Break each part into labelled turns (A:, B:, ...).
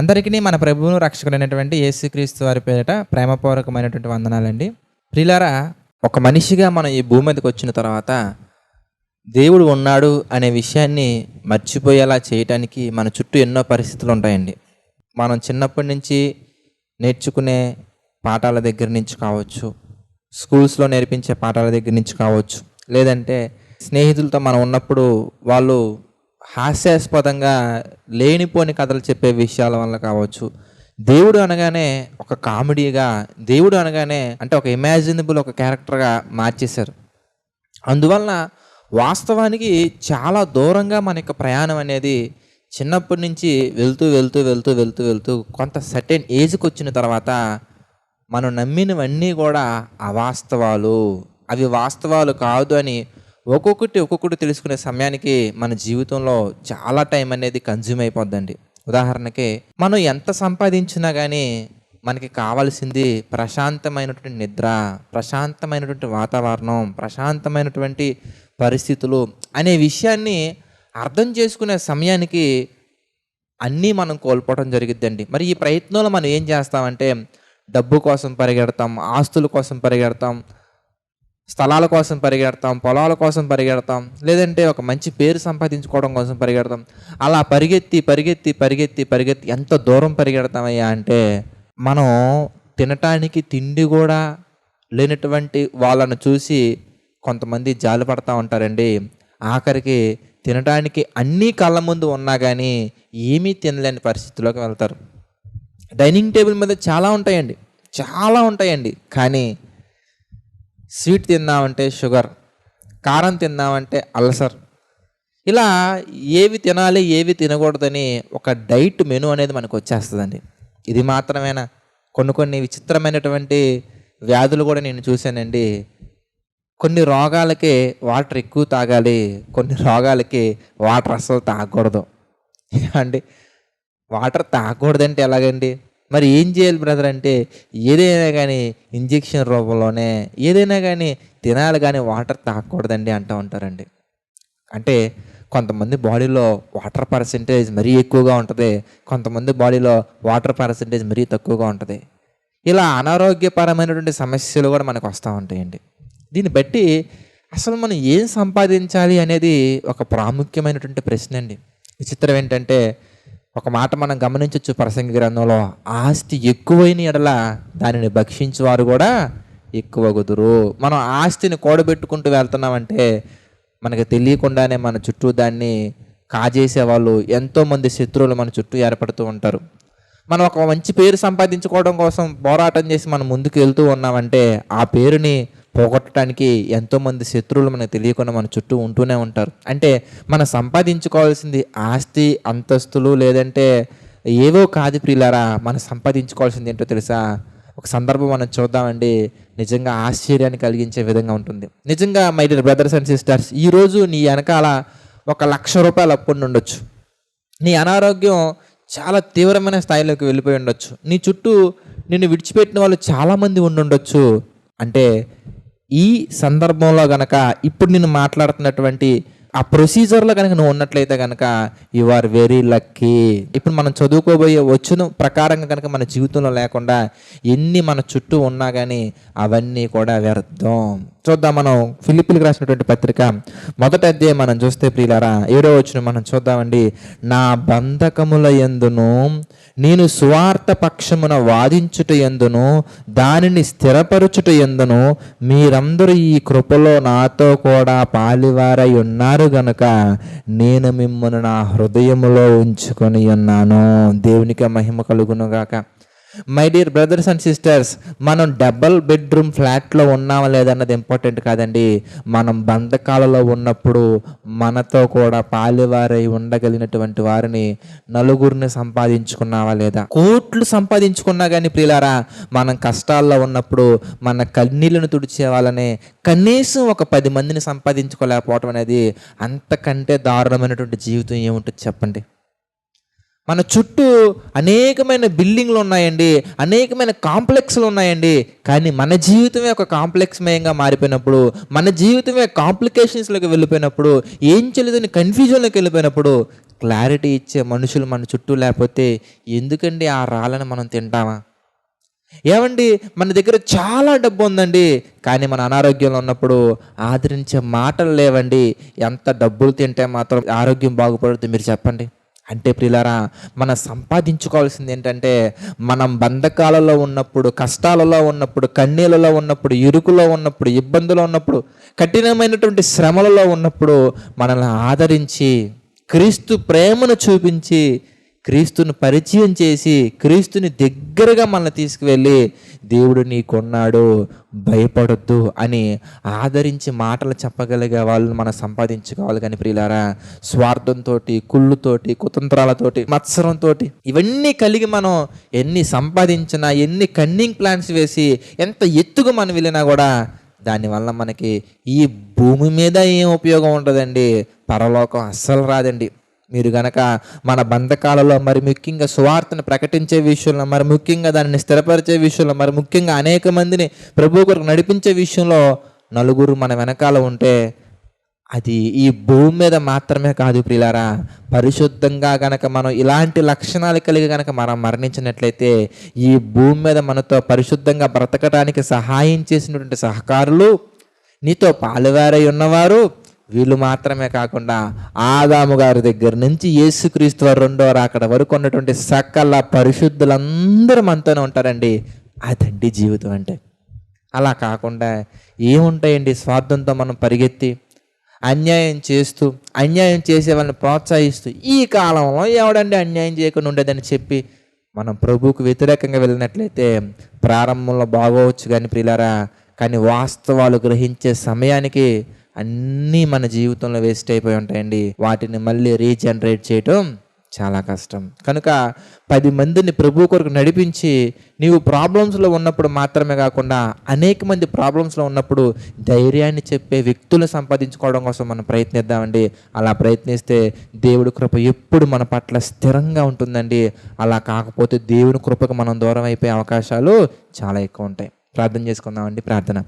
A: అందరికీ మన ప్రభువును రక్షకుడైనటువంటి యేసుక్రీస్తు వారి పేరిట ప్రేమపూర్వకమైనటువంటి వందనాలండి. ప్రిలారా ఒక మనిషిగా మనం ఈ భూమి మీదకి వచ్చిన తర్వాత దేవుడు ఉన్నాడు అనే విషయాన్ని మర్చిపోయేలా చేయటానికి మన చుట్టూ ఎన్నో పరిస్థితులు ఉంటాయండి. మనం చిన్నప్పటి నుంచి నేర్చుకునే పాఠాల దగ్గర నుంచి కావచ్చు స్కూల్స్లో నేర్పించే పాఠాల దగ్గర నుంచి కావచ్చు లేదంటే స్నేహితులతో మనం ఉన్నప్పుడు వాళ్ళు హాస్యాస్పదంగా లేనిపోని కథలు చెప్పే విషయాల వల్ల కావచ్చు. దేవుడు అనగానే ఒక కామెడీగా దేవుడు అనగానే అంటే ఒక ఇమాజినబుల్ ఒక క్యారెక్టర్గా మార్చేశారు. అందువలన వాస్తవానికి చాలా దూరంగా మన యొక్క ప్రయాణం అనేది చిన్నప్పటి నుంచి వెళ్తూ వెళ్తూ వెళ్తూ వెళ్తూ వెళ్తూ కొంత సర్టెన్ ఏజ్కి వచ్చిన తర్వాత మనం నమ్మినవన్నీ కూడా అవాస్తవాలు. అవి వాస్తవాలు కాదు అని ఒక్కొక్కటి ఒక్కొక్కటి తెలుసుకునే సమయానికి మన జీవితంలో చాలా టైం అనేది కన్జ్యూమ్ అయిపోద్దండి. ఉదాహరణకి మనం ఎంత సంపాదించినా కానీ మనకి కావాల్సింది ప్రశాంతమైనటువంటి నిద్ర ప్రశాంతమైనటువంటి వాతావరణం ప్రశాంతమైనటువంటి పరిస్థితులు అనే విషయాన్ని అర్థం చేసుకునే సమయానికి అన్నీ మనం కోల్పోవడం జరిగిద్దండి. మరి ఈ ప్రయత్నంలో మనం ఏం చేస్తామంటే డబ్బు కోసం పరిగెడతాం ఆస్తుల కోసం పరిగెడతాం స్థలాల కోసం పరిగెడతాం పొలాల కోసం పరిగెడతాం లేదంటే ఒక మంచి పేరు సంపాదించుకోవడం కోసం పరిగెడతాం. అలా పరిగెత్తి పరిగెత్తి పరిగెత్తి పరిగెత్తి ఎంత దూరం పరిగెడతామయ్యా అంటే మనం తినటానికి తిండి కూడా లేనటువంటి వాళ్ళను చూసి కొంతమంది జాలి పడతా ఉంటారండి. ఆఖరికి తినడానికి అన్నీ కళ్ళ ముందు ఉన్నా కానీ ఏమీ తినలేని పరిస్థితిలోకి వెళ్తారు. డైనింగ్ టేబుల్ మీద చాలా ఉంటాయండి చాలా ఉంటాయండి. కానీ స్వీట్ తిన్నామంటే షుగర్ కారం తిన్నామంటే అల్సర్. ఇలా ఏవి తినాలి ఏవి తినకూడదని ఒక డైట్ మెను అనేది మనకు వచ్చేస్తుందండి. ఇది మాత్రమేనా? కొన్ని కొన్ని విచిత్రమైనటువంటి వ్యాధులు కూడా నేను చూశానండి. కొన్ని రోగాలకి వాటర్ ఎక్కువ తాగాలి కొన్ని రోగాలకి వాటర్ అస్సలు తాగకూడదు. అండి వాటర్ తాగకూడదంటే ఎలాగండి? మరి ఏం చేయాలి బ్రదర్ అంటే ఏదైనా కానీ ఇంజెక్షన్ రూపంలోనే ఏదైనా కానీ తినాలి కానీ వాటర్ తాగకూడదండి అంటూ ఉంటారండి. అంటే కొంతమంది బాడీలో వాటర్ పర్సంటేజ్ మరీ ఎక్కువగా ఉంటుంది కొంతమంది బాడీలో వాటర్ పర్సంటేజ్ మరీ తక్కువగా ఉంటుంది. ఇలా అనారోగ్యపరమైనటువంటి సమస్యలు కూడా మనకు వస్తూ ఉంటాయండి. దీన్ని బట్టి అసలు మనం ఏం సంపాదించాలి అనేది ఒక ప్రాముఖ్యమైనటువంటి ప్రశ్న అండి. విచిత్రం ఏంటంటే ఒక మాట మనం గమనించవచ్చు ప్రసంగి గ్రంథంలో ఆస్తి ఎక్కువైన ఎడల దానిని భక్షించేవారు కూడా ఎక్కువ కుదురు మనం ఆస్తిని కూడబెట్టుకుంటూ వెళ్తున్నామంటే మనకి తెలియకుండానే మన చుట్టూ దాన్ని కాజేసే వాళ్ళు ఎంతోమంది శత్రువులు మన చుట్టూ ఏర్పడుతూ ఉంటారు. మనం ఒక మంచి పేరు సంపాదించుకోవడం కోసం పోరాటం చేసి మనం ముందుకు వెళ్తూ ఉన్నామంటే ఆ పేరుని పోగొట్టడానికి ఎంతోమంది శత్రువులు మనకు తెలియకుండా మన చుట్టూ ఉంటూనే ఉంటారు. అంటే మనం సంపాదించుకోవాల్సింది ఆస్తి అంతస్తులు లేదంటే ఏవో కాదు ప్రియులారా మనం సంపాదించుకోవాల్సింది ఏంటో తెలుసా? ఒక సందర్భం మనం చూద్దామండి. నిజంగా ఆశ్చర్యాన్ని కలిగించే విధంగా ఉంటుంది. నిజంగా my dear brothers and sisters ఈరోజు నీ వెనకాల ఒక లక్ష రూపాయలు అప్పుడు ఉండొచ్చు. నీ అనారోగ్యం చాలా తీవ్రమైన స్థాయిలోకి వెళ్ళిపోయి ఉండొచ్చు. నీ చుట్టూ నిన్ను విడిచిపెట్టిన వాళ్ళు చాలామంది ఉండుండొచ్చు అంటే ఈ సందర్భంలో గనక ఇప్పుడు నేను మాట్లాడుతున్నటువంటి ఆ ప్రొసీజర్లో కనుక నువ్వు ఉన్నట్లయితే కనుక యు ఆర్ వెరీ లక్కీ ఇప్పుడు మనం చదువుకోబోయే వచ్చిన ప్రకారంగా కనుక మన జీవితంలో లేకుండా ఎన్ని మన చుట్టూ ఉన్నా కానీ అవన్నీ కూడా వ్యర్థం. చూద్దాం మనం ఫిలిపిల్కి రాసినటువంటి పత్రిక మొదట అధ్యాయం మనం చూస్తే ప్రియులారా ఏడో వచ్చిన మనం చూద్దామండి. నా బంధకముల ఎందును నేను సువార్త పక్షమున వాదించుట ఎందును? దానిని స్థిరపరుచుట ఎందును? మీరందరూ ఈ కృపలో నాతో కూడా పాలివారై ఉన్నారు గనుక నేను మిమ్మల్ని నా హృదయములో ఉంచుకొని ఉన్నాను. దేవునికి మహిమ కలుగునుగాక. My dear brothers and sisters మనం డబల్ బెడ్రూమ్ ఫ్లాట్లో ఉన్నామా లేదన్నది ఇంపార్టెంట్ కాదండి. మనం బంధకాలలో ఉన్నప్పుడు మనతో కూడా పాలివారై ఉండగలిగినటువంటి వారిని నలుగురిని సంపాదించుకున్నావా లేదా? కోట్లు సంపాదించుకున్నా కానీ ప్రియులారా మనం కష్టాల్లో ఉన్నప్పుడు మన కన్నీళ్ళను తుడిచే వాళ్ళని కనీసం ఒక పది మందిని సంపాదించుకోలేకపోవటం అనేది అంతకంటే దారుణమైనటువంటి జీవితం ఏముంటుంది చెప్పండి? మన చుట్టూ అనేకమైన బిల్డింగ్లు ఉన్నాయండి అనేకమైన కాంప్లెక్స్లు ఉన్నాయండి. కానీ మన జీవితమే ఒక కాంప్లెక్స్మయంగా మారిపోయినప్పుడు మన జీవితమే కాంప్లికేషన్స్లోకి వెళ్ళిపోయినప్పుడు ఏం చేయలేదని కన్ఫ్యూజన్లోకి వెళ్ళిపోయినప్పుడు క్లారిటీ ఇచ్చే మనుషులు మన చుట్టూ లేకపోతే ఎందుకండి ఆ రాళ్ళని మనం తింటామా? ఏమండి మన దగ్గర చాలా డబ్బు ఉందండి కానీ మన అనారోగ్యంలో ఉన్నప్పుడు ఆదరించే మాటలు లేవండి. ఎంత డబ్బులు తింటే మాత్రం ఆరోగ్యం బాగుపడుతుంది మీరు చెప్పండి. అంటే ప్రిలారా మనం సంపాదించుకోవాల్సింది ఏంటంటే మనం బంధకాలలో ఉన్నప్పుడు కష్టాలలో ఉన్నప్పుడు కన్నీళ్ళలో ఉన్నప్పుడు ఇరుకులో ఉన్నప్పుడు ఇబ్బందులో ఉన్నప్పుడు కఠినమైనటువంటి శ్రమలలో ఉన్నప్పుడు మనల్ని ఆదరించి క్రీస్తు ప్రేమను చూపించి క్రీస్తుని పరిచయం చేసి క్రీస్తుని దగ్గరగా మనల్ని తీసుకువెళ్ళి దేవుడు నీకున్నాడు భయపడొద్దు అని ఆదరించి మాటలు చెప్పగలిగే వాళ్ళని మనం సంపాదించుకోవాలి కానీ ప్రియులారా స్వార్థంతో కుళ్ళుతోటి కుతంత్రాలతోటి మత్సరంతో ఇవన్నీ కలిగి మనం ఎన్ని సంపాదించినా ఎన్ని కన్నింగ్ ప్లాన్స్ వేసి ఎంత ఎత్తుగా మనం వెళ్ళినా కూడా దానివల్ల మనకి ఈ భూమి మీద ఏం ఉపయోగం ఉంటుందండి పరలోకం అస్సలు రాదండి. మీరు గనక మన బంధకాలలో మరి ముఖ్యంగా సువార్తను ప్రకటించే విషయంలో మరి ముఖ్యంగా దానిని స్థిరపరిచే విషయంలో మరి ముఖ్యంగా అనేక మందిని ప్రభు కొరకు నడిపించే విషయంలో నలుగురు మన వెనకాల ఉంటే అది ఈ భూమి మీద మాత్రమే కాదు ప్రియులారా. పరిశుద్ధంగా గనక మనం ఇలాంటి లక్షణాలు కలిగి గనక మనం మరణించినట్లయితే ఈ భూమి మీద మనతో పరిశుద్ధంగా బ్రతకటానికి సహాయం చేసినటువంటి సహకారులు నీతో పాలువారై ఉన్నవారు వీళ్ళు మాత్రమే కాకుండా ఆదాము గారి దగ్గర నుంచి యేసుక్రీస్తు వారు రెండో రాకడ వరకు ఉన్నటువంటి సకల పరిశుద్ధులందరూ మనతోనే ఉంటారండి. అదండి జీవితం అంటే. అలా కాకుండా ఏముంటాయండి స్వార్థంతో మనం పరిగెత్తి అన్యాయం చేస్తూ అన్యాయం చేసే వాళ్ళని ప్రోత్సహిస్తూ ఈ కాలంలో ఎవడండి అన్యాయం చేయకుండా ఉండేదని చెప్పి మనం ప్రభువుకు వ్యతిరేకంగా వెళ్ళినట్లయితే ప్రారంభంలో బాగోవచ్చు కానీ ప్రియులారా కానీ వాస్తవాలు గ్రహించే సమయానికి అన్నీ మన జీవితంలో వేస్ట్ అయిపోయి ఉంటాయండి. వాటిని మళ్ళీ రీజనరేట్ చేయటం చాలా కష్టం. కనుక పది మందిని ప్రభు కొరకు నడిపించి నీవు ప్రాబ్లమ్స్లో ఉన్నప్పుడు మాత్రమే కాకుండా అనేక మంది ప్రాబ్లమ్స్లో ఉన్నప్పుడు ధైర్యాన్ని చెప్పే వ్యక్తులు సంపాదించుకోవడం కోసం మనం ప్రయత్నిద్దామండి. అలా ప్రయత్నిస్తే దేవుడి కృప ఎప్పుడు మన పట్ల స్థిరంగా ఉంటుందండి. అలా కాకపోతే దేవుని కృపకు మనం దూరం అయిపోయే అవకాశాలు చాలా ఎక్కువ ఉంటాయి. ప్రార్థన చేసుకుందామండి ప్రార్థన.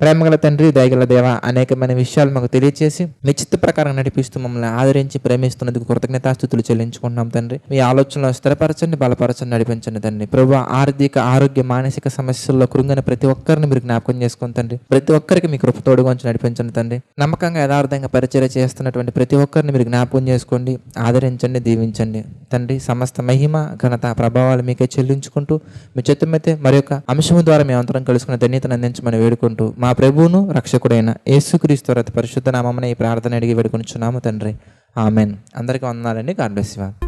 A: ప్రేమగల తండ్రి దయగల దేవ అనేకమైన విషయాలు మాకు తెలియచేసి మీ చిత్త ప్రకారం నడిపిస్తూ మమ్మల్ని ఆదరించి ప్రేమిస్తున్నందుకు కృతజ్ఞతాస్థుతులు చెల్లించుకుంటున్నాం తండ్రి. మీ ఆలోచనలో స్థిరపరచండి బలపరచండి నడిపించండి తండ్రి. ప్రభు ఆర్థిక ఆరోగ్య మానసిక సమస్యల్లో కృంగిన ప్రతి ఒక్కరిని మీరు జ్ఞాపకం చేసుకోండి తండ్రి ప్రతి ఒక్కరికి మీ కృప తోడుగా ఉంచి నడిపించండి తండ్రి. నమ్మకంగా యథార్థంగా పరిచయం చేస్తున్నటువంటి ప్రతి ఒక్కరిని మీరు జ్ఞాపకం చేసుకోండి ఆదరించండి దీవించండి. తండ్రి సమస్త మహిమ ఘనత ప్రభావాలు మీకే చెల్లించుకుంటూ మీ చిత్తమైతే మరి యొక్క అంశం ద్వారా మేము అంతరం తెలుసుకునే ధన్యతను అందించమని వేడుకుంటూ మా ప్రభువును రక్షకుడైన యేసుక్రీస్తు రథ పరిశుద్ధ నామమున ఈ ప్రార్థన అడిగి వేడుకొనిచున్నాము తండ్రి. ఆమెన్. అందరికీ వందనాలండి. God bless you